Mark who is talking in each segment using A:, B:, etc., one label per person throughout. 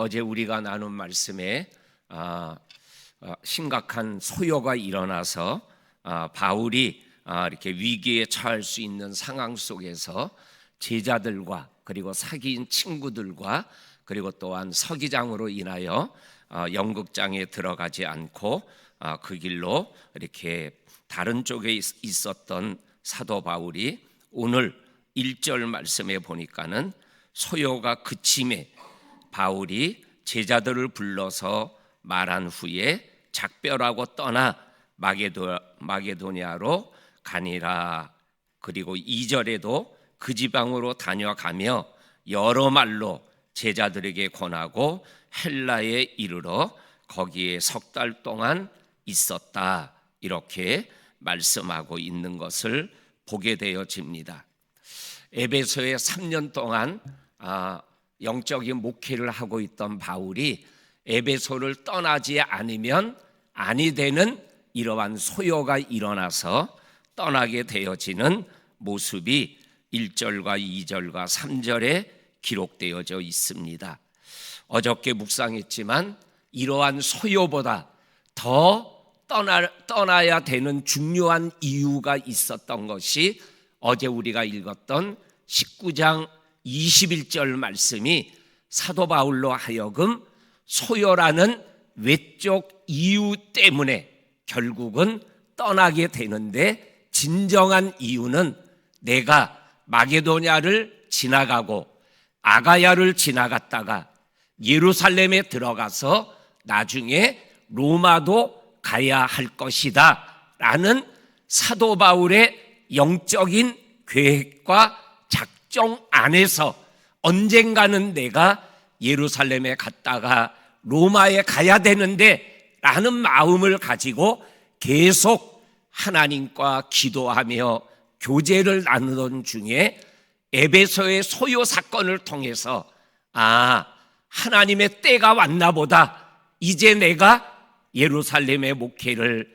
A: 어제 우리가 나눈 말씀에 아, 아, 심각한 소요가 일어나서 아, 바울이 아, 이렇게 위기에 처할 수 있는 상황 속에서 제자들과 그리고 사귄 친구들과 그리고 또한 서기장으로 인하여 아, 연극장에 들어가지 않고 아, 그 길로 이렇게 다른 쪽에 있- 있었던 사도 바울이 오늘 1절 말씀에 보니까는 소요가 그침에 바울이 제자들을 불러서 말한 후에 작별하고 떠나 마게도, 마게도니아로 가니라. 그리고 2절에도 그 지방으로 다녀가며 여러 말로 제자들에게 권하고 헬라에 이르러 거기에 석 달 동안 있었다. 이렇게 말씀하고 있는 것을 보게 되어집니다. 에베소에 3년 동안 아, 영적인 목회를 하고 있던 바울이 에베소를 떠나지 않으면 아니 되는 이러한 소요가 일어나서 떠나게 되어지는 모습이 1절과 2절과 3절에 기록되어져 있습니다. 어저께 묵상했지만 이러한 소요보다 더 떠나, 떠나야 되는 중요한 이유가 있었던 것이 어제 우리가 읽었던 19장 21절 말씀이 사도 바울로 하여금 소요라는 외적 이유 때문에 결국은 떠나게 되는데 진정한 이유는 내가 마게도냐를 지나가고 아가야를 지나갔다가 예루살렘에 들어가서 나중에 로마도 가야 할 것이다 라는 사도 바울의 영적인 계획과 작정 안에서 언젠가는 내가 예루살렘에 갔다가 로마에 가야 되는데 라는 마음을 가지고 계속 하나님과 기도하며 교제를 나누던 중에 에베소의 소요 사건을 통해서 아, 하나님의 때가 왔나 보다. 이제 내가 예루살렘의 목회를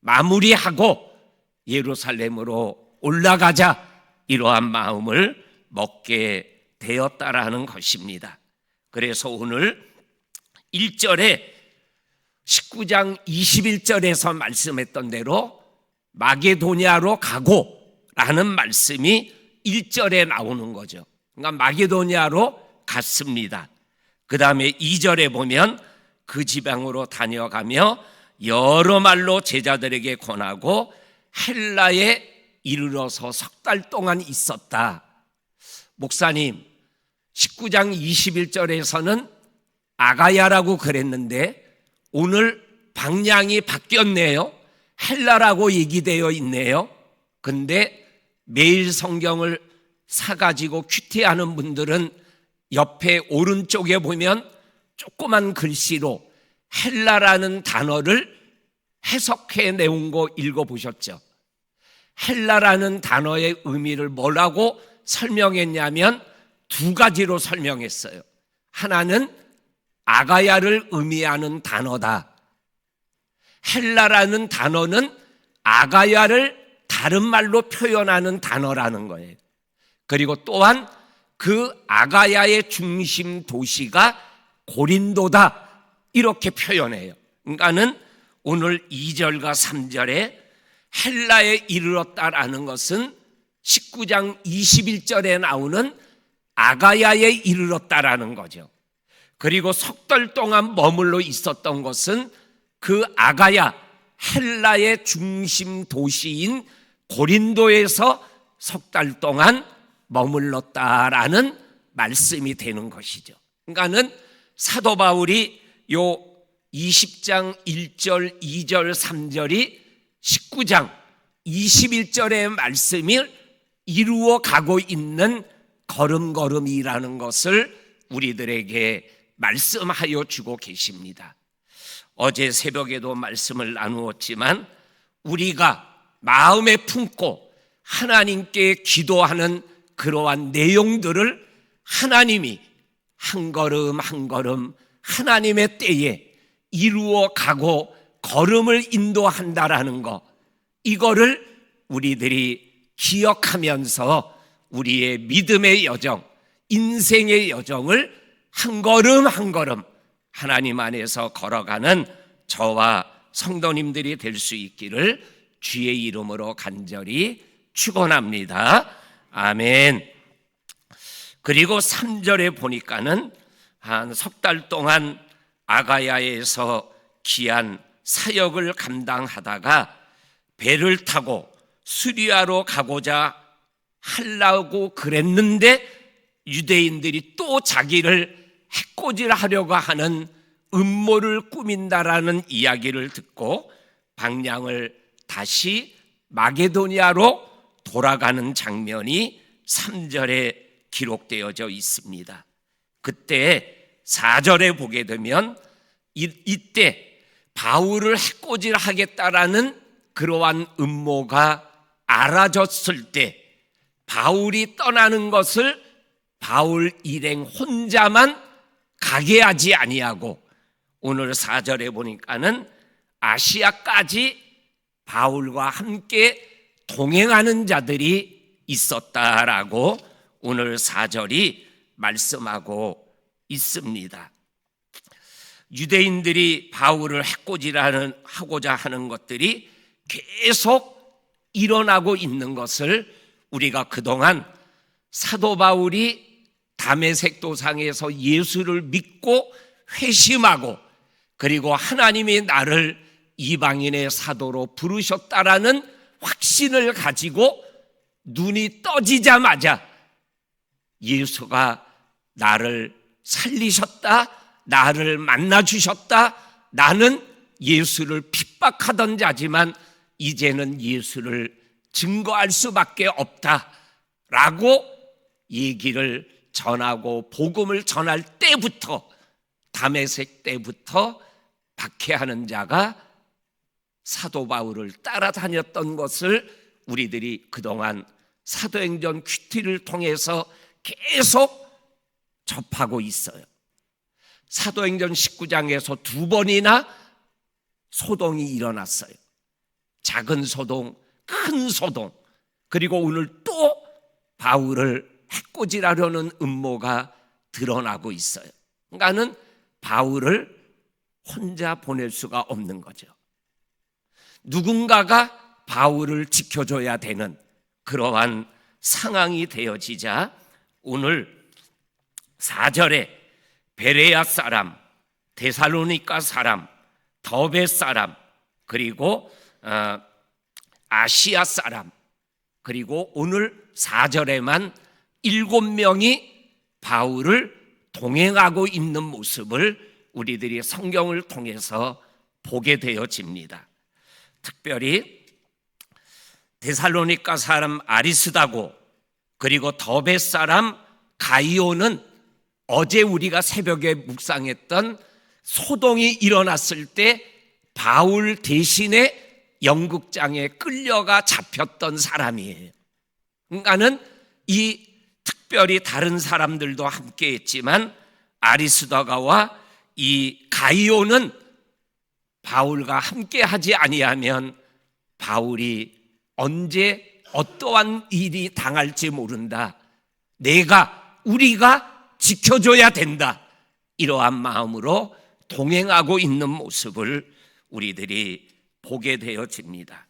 A: 마무리하고 예루살렘으로 올라가자. 이러한 마음을 먹게 되었다라는 것입니다. 그래서 오늘 1절에 19장 21절에서 말씀했던 대로 마게도니아로 가고 라는 말씀이 1절에 나오는 거죠. 그러니까 마게도니아로 갔습니다. 그 다음에 2절에 보면 그 지방으로 다녀가며 여러 말로 제자들에게 권하고 헬라에 이르러서 석 달 동안 있었다. 목사님, 19장 21절에서는 아가야라고 그랬는데 오늘 방향이 바뀌었네요. 헬라라고 얘기되어 있네요. 근데 매일 성경을 사가지고 큐티하는 분들은 옆에 오른쪽에 보면 조그만 글씨로 헬라라는 단어를 해석해 내온 거 읽어보셨죠? 헬라라는 단어의 의미를 뭐라고 설명했냐면 두 가지로 설명했어요. 하나는 아가야를 의미하는 단어다. 헬라라는 단어는 아가야를 다른 말로 표현하는 단어라는 거예요. 그리고 또한 그 아가야의 중심 도시가 고린도다. 이렇게 표현해요. 그러니까는 오늘 2절과 3절에 헬라에 이르렀다라는 것은 19장 21절에 나오는 아가야에 이르렀다라는 거죠. 그리고 석 달 동안 머물러 있었던 것은 그 아가야 헬라의 중심 도시인 고린도에서 석 달 동안 머물렀다라는 말씀이 되는 것이죠. 그러니까는 사도 바울이 요 20장 1절, 2절, 3절이 19장 21절의 말씀을 이루어 가고 있는 걸음걸음이라는 것을 우리들에게 말씀하여 주고 계십니다. 어제 새벽에도 말씀을 나누었지만 우리가 마음에 품고 하나님께 기도하는 그러한 내용들을 하나님이 한 걸음 한 걸음 하나님의 때에 이루어 가고 걸음을 인도한다라는 것 이거를 우리들이 기억하면서 우리의 믿음의 여정, 인생의 여정을 한 걸음 한 걸음 하나님 안에서 걸어가는 저와 성도님들이 될 수 있기를 주의 이름으로 간절히 축원합니다. 아멘. 그리고 3절에 보니까는 한 석 달 동안 아가야에서 귀한 사역을 감당하다가 배를 타고 수리아로 가고자 하려고 그랬는데 유대인들이 또 자기를 해코지하려고 하는 음모를 꾸민다라는 이야기를 듣고 방향을 다시 마게도니아로 돌아가는 장면이 3절에 기록되어져 있습니다. 그때 4절에 보게 되면 이, 이때 바울을 해코지하겠다라는 그러한 음모가 알아졌을 때 바울이 떠나는 것을 바울 일행 혼자만 가게 하지 아니하고 오늘 4절에 보니까는 아시아까지 바울과 함께 동행하는 자들이 있었다라고 오늘 4절이 말씀하고 있습니다. 유대인들이 바울을 해코지라는 하고자 하는 것들이 계속 일어나고 있는 것을 우리가 그동안 사도 바울이 담에색 도상에서 예수를 믿고 회심하고 그리고 하나님이 나를 이방인의 사도로 부르셨다라는 확신을 가지고 눈이 떠지자마자 예수가 나를 살리셨다, 나를 만나 주셨다. 나는 예수를 핍박하던 자지만 이제는 예수를 증거할 수밖에 없다라고 얘기를 전하고 복음을 전할 때부터 담에색 때부터 박해하는 자가 사도 바울을 따라다녔던 것을 우리들이 그동안 사도행전 큐티를 통해서 계속 접하고 있어요. 사도행전 19장에서 두 번이나 소동이 일어났어요. 작은 소동, 큰 소동, 그리고 오늘 또 바울을 해코지하려는 음모가 드러나고 있어요. 그러니까는 바울을 혼자 보낼 수가 없는 거죠. 누군가가 바울을 지켜줘야 되는 그러한 상황이 되어지자 오늘 4절에 베레아 사람, 데살로니카 사람, 더베 사람, 그리고 어, 아시아 사람, 그리고 오늘 4절에만 일곱 명이 바울을 동행하고 있는 모습을 우리들이 성경을 통해서 보게 되어집니다. 특별히 데살로니카 사람 아리스다고 그리고 더베 사람 가이오는 어제 우리가 새벽에 묵상했던 소동이 일어났을 때 바울 대신에 영국장에 끌려가 잡혔던 사람이에요. 그러니까는 이 특별히 다른 사람들도 함께 했지만 아리스다가와 이 가이오는 바울과 함께 하지 아니하면 바울이 언제 어떠한 일이 당할지 모른다. 내가 우리가 지켜줘야 된다. 이러한 마음으로 동행하고 있는 모습을 우리들이 보게 되어집니다.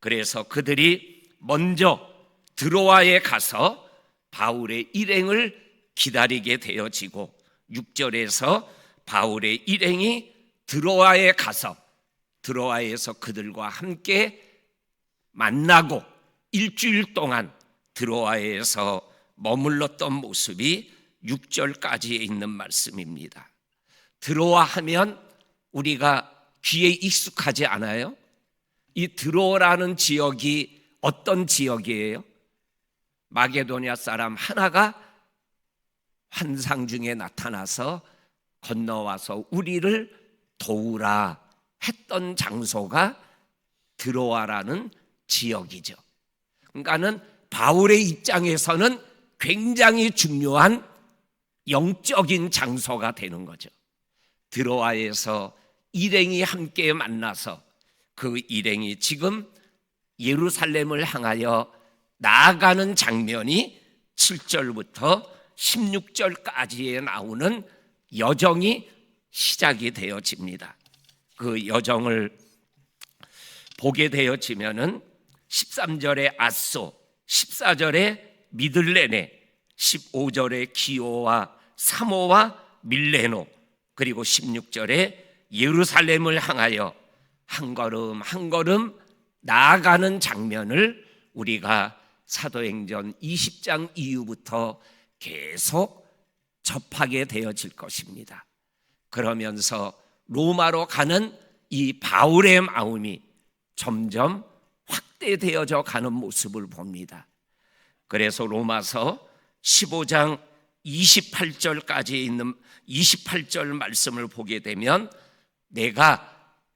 A: 그래서 그들이 먼저 드로아에 가서 바울의 일행을 기다리게 되어지고 6절에서 바울의 일행이 드로아에 가서 드로아에서 그들과 함께 만나고 일주일 동안 드로아에서 머물렀던 모습이 6절까지에 있는 말씀입니다. 드로아 하면 우리가 귀에 익숙하지 않아요? 이 드로라는 지역이 어떤 지역이에요? 마게도니아 사람 하나가 환상 중에 나타나서 건너와서 우리를 도우라 했던 장소가 드로아라는 지역이죠. 그러니까는 바울의 입장에서는 굉장히 중요한 영적인 장소가 되는 거죠. 드로아에서 일행이 함께 만나서 그 일행이 지금 예루살렘을 향하여 나아가는 장면이 7절부터 16절까지에 나오는 여정이 시작이 되어집니다. 그 여정을 보게 되어지면은 13절에 아소, 14절에 미들레네, 15절에 기오와 사모와 밀레노, 그리고 16절에 예루살렘을 향하여 한 걸음 한 걸음 나아가는 장면을 우리가 사도행전 20장 이후부터 계속 접하게 되어질 것입니다. 그러면서 로마로 가는 이 바울의 마음이 점점 확대되어져 가는 모습을 봅니다. 그래서 로마서 15장 28절까지 있는 28절 말씀을 보게 되면 내가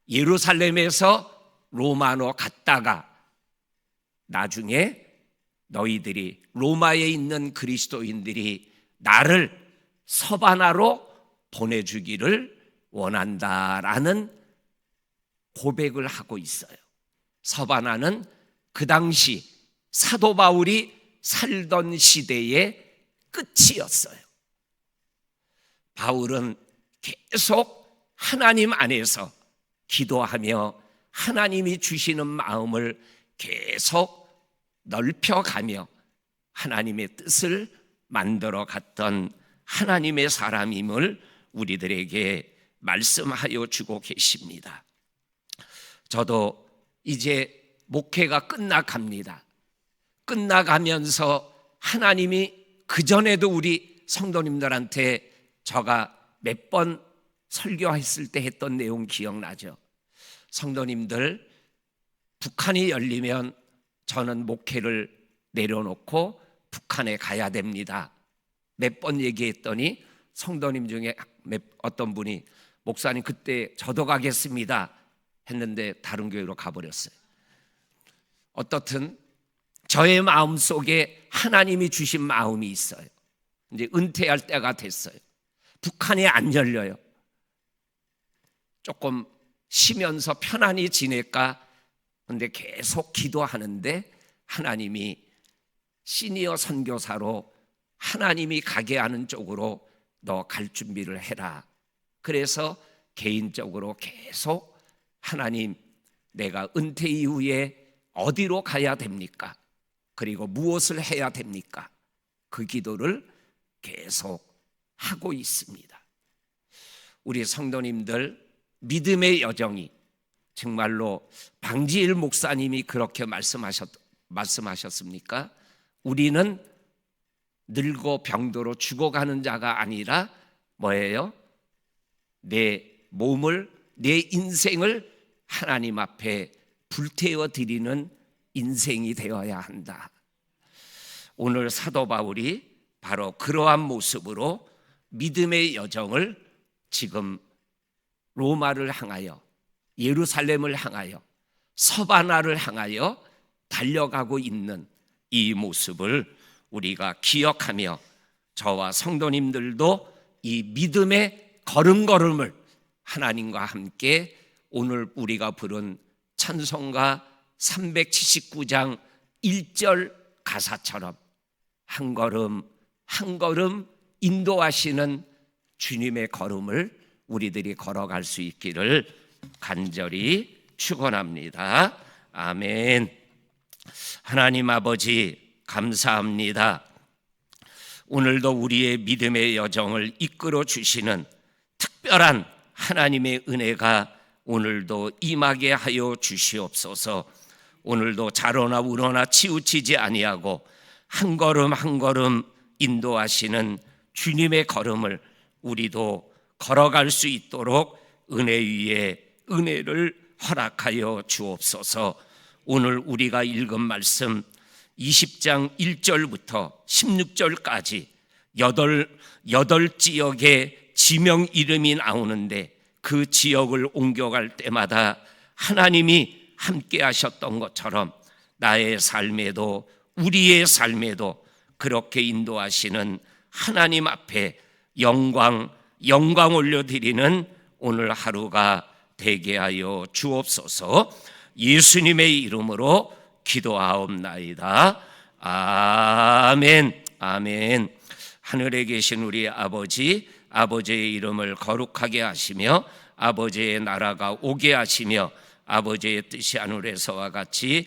A: 예루살렘에서 로마로 갔다가 나중에 너희들이 로마에 있는 그리스도인들이 나를 서바나로 보내주기를 원한다라는 고백을 하고 있어요. 서바나는 그 당시 사도 바울이 살던 시대의 끝이었어요. 바울은 계속 하나님 안에서 기도하며 하나님이 주시는 마음을 계속 넓혀가며 하나님의 뜻을 만들어 갔던 하나님의 사람임을 우리들에게 말씀하여 주고 계십니다. 저도 이제 목회가 끝나갑니다. 끝나가면서 하나님이 그전에도 우리 성도님들한테 저가 몇 번 설교했을 때 했던 내용 기억나죠? 성도님들, 북한이 열리면 저는 목회를 내려놓고 북한에 가야 됩니다. 몇 번 얘기했더니 성도님 중에 몇, 어떤 분이 목사님 그때 저도 가겠습니다 했는데 다른 교회로 가버렸어요. 어떻든 저의 마음 속에 하나님이 주신 마음이 있어요. 이제 은퇴할 때가 됐어요. 북한이 안 열려요. 조금 쉬면서 편안히 지낼까? 근데 계속 기도하는데 하나님이 시니어 선교사로 하나님이 가게 하는 쪽으로 너 갈 준비를 해라. 그래서 개인적으로 계속 하나님 내가 은퇴 이후에 어디로 가야 됩니까? 그리고 무엇을 해야 됩니까? 그 기도를 계속 하고 있습니다. 우리 성도님들 믿음의 여정이 정말로 방지일 목사님이 그렇게 말씀하셨, 말씀하셨습니까? 우리는 늙고 병도로 죽어가는 자가 아니라 뭐예요? 내 몸을, 내 인생을 하나님 앞에 불태워 드리는 인생이 되어야 한다. 오늘 사도 바울이 바로 그러한 모습으로 믿음의 여정을 지금 로마를 향하여 예루살렘을 향하여 서바나를 향하여 달려가고 있는 이 모습을 우리가 기억하며 저와 성도님들도 이 믿음의 걸음걸음을 하나님과 함께 오늘 우리가 부른 찬송가 379장 1절 가사처럼 한 걸음 한 걸음 인도하시는 주님의 걸음을 우리들이 걸어갈 수 있기를 간절히 축원합니다. 아멘. 하나님 아버지 감사합니다. 오늘도 우리의 믿음의 여정을 이끌어 주시는 특별한 하나님의 은혜가 오늘도 임하게 하여 주시옵소서. 오늘도 자로나 우러나 치우치지 아니하고 한 걸음 한 걸음 인도하시는 주님의 걸음을 우리도 걸어갈 수 있도록 은혜 위에 은혜를 허락하여 주옵소서. 오늘 우리가 읽은 말씀 20장 1절부터 16절까지 여덟 여덟 지역의 지명 이름이 나오는데 그 지역을 옮겨갈 때마다 하나님이 함께 하셨던 것처럼 나의 삶에도 우리의 삶에도 그렇게 인도하시는 하나님 앞에 영광 영광 올려드리는 오늘 하루가 되게 하여 주옵소서. 예수님의 이름으로 기도하옵나이다. 아멘. 아멘. 하늘에 계신 우리 아버지 아버지의 이름을 거룩하게 하시며 아버지의 나라가 오게 하시며 아버지의 뜻이 하늘에서와 같이